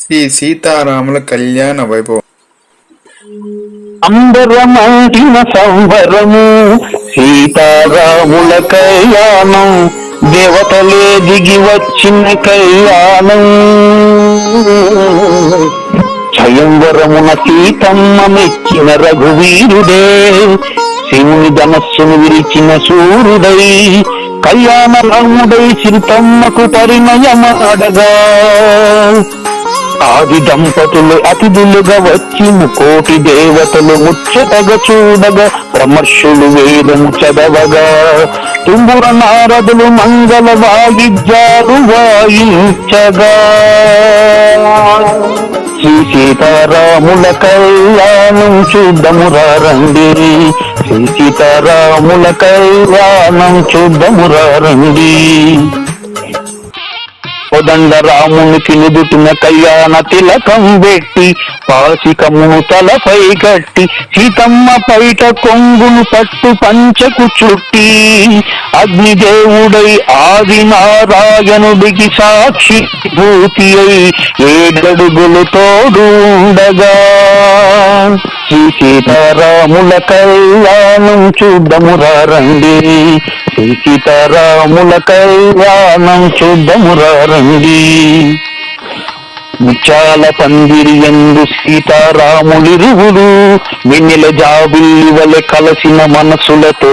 శ్రీ సీతారాముల కళ్యాణ వైభవం. అంబరమంటిన సంబరము సీతారాముల కళ్యాణం దేవతలే దిగి వచ్చిన కళ్యాణం. స్వయంవరమున సీతమ్మ మెచ్చిన రఘువీరుడే శివుని ధనస్సును విరిచిన సూర్యుడై కళ్యాణ రాముడై సీతమ్మకు పరిణయమాడగా. ఆది దంపతులు అతిథులుగా వచ్చి కోటి దేవతలు ముచ్చటగా చూడగా బ్రహ్మర్షులు వేదము చదవగా. తుంగుర నారదులు మంగళ వాయిద్యాలు వాయించగా. శ్రీ సీతారాముల కళ్యాణం చూద్దము రండి శ్రీ సీతారాముల కళ్యాణం చూద్దము రండి కోదండ రామునికి నుదుటిన కళ్యాణ తిలకం పెట్టి పాసికమును తలపై కట్టి సీతమ్మ పైట కొంగును పట్టు పంచకు చుట్టి అగ్నిదేవుడై ఆది నారాయణుడికి సాక్షి భూతి అయి ఏడడుగులు తోడు ఉండగా శ్రీ సీతారాముల కళ్యాణం చూద్దమురారండి శ్రీ సీతారాముల కళ్యాణం చూద్దమురారండి ముత్యాల పందిరి ఎందు సీతారాములిరువులు వెన్నెల జాబిల్లి వలె కలసిన మనసులతో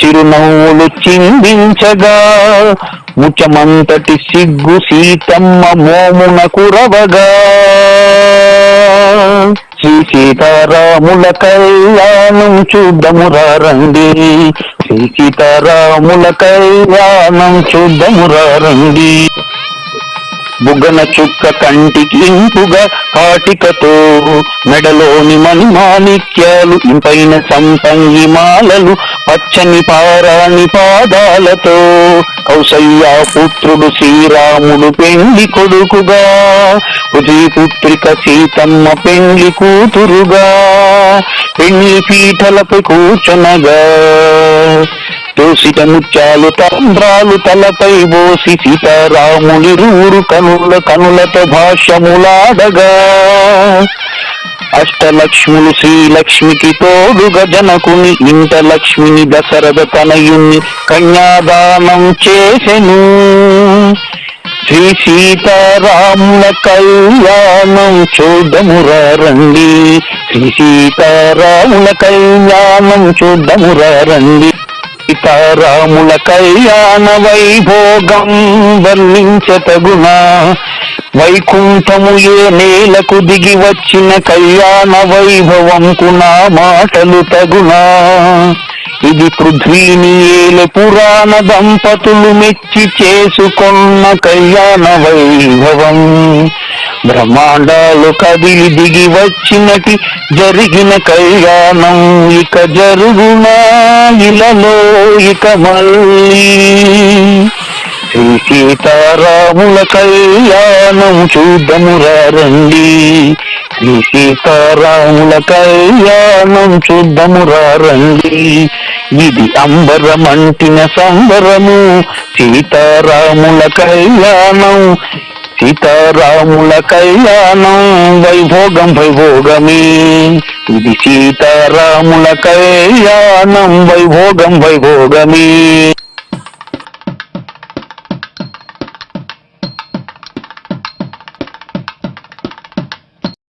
చిరునవ్వులు చిందించగా ముఖ్యమంతటి సిగ్గు సీతమ్మ మోమున కురవగా శ్రీ సీతారాముల కళ్యాణం చూద్దమురారండి శ్రీ సీతారాముల కళ్యాణం చూద్దమురారండి బుగ్గన చుక్క కంటికి ఇంపుగా కాటికతో మెడలోని మణిమాణిక్యాలు ఇంపైన సంపంగి మాలలు పచ్చని పారాణి పాదాలతో కౌసల్యా పుత్రుడు శ్రీరాముడు పెండి కొడుకుగా పుత్రిక సీతమ్మ పెండ్లి కూతురుగా పెళ్ళి పీఠలపై కూర్చొనగా. తోసిట చాలు తంద్రాలు తలపై బోసి సీతారాములిరువురు కనుల కనులతో భాష్యములాడగా. అష్టలక్ష్ములు శ్రీలక్ష్మికి తోడుగా జనకుని ఇంట లక్ష్మిని దశరథ తనయుణ్ణి కన్యాదానం చేసెను. శ్రీ సీతారాముల కళ్యాణం చూడమురారండి. శ్రీ సీతారాముల కళ్యాణం చూడమురారండి. సీతారాముల కళ్యాణ వైభోగం వర్ణించతగునా. వైకుంఠము ఏ నేలకు దిగి వచ్చిన కళ్యాణ వైభవంకు నా మాటలు తగునా. ఇది పృథ్వీని ఏలు పురాణ దంపతులు మెచ్చి చేసుకున్న కళ్యాణ వైభవం. బ్రహ్మాండాలు కదిలి దిగి వచ్చినటి జరిగిన కళ్యాణం. ఇక జరుగునా ఇలలో ఇక మళ్ళీ శ్రీ సీతారాముల కళ్యాణం చూద్దమురారండి శ్రీ సీతారాముల కళ్యాణం చూద్దమురారండి ఇది అంబరమంటిన సంబరము. సీతారాముల కళ్యాణం సీతారాముల కళ్యాణం వైభోగం వైభోగమే. ఇది సీతారాముల కళ్యాణం వైభోగం వైభోగమే.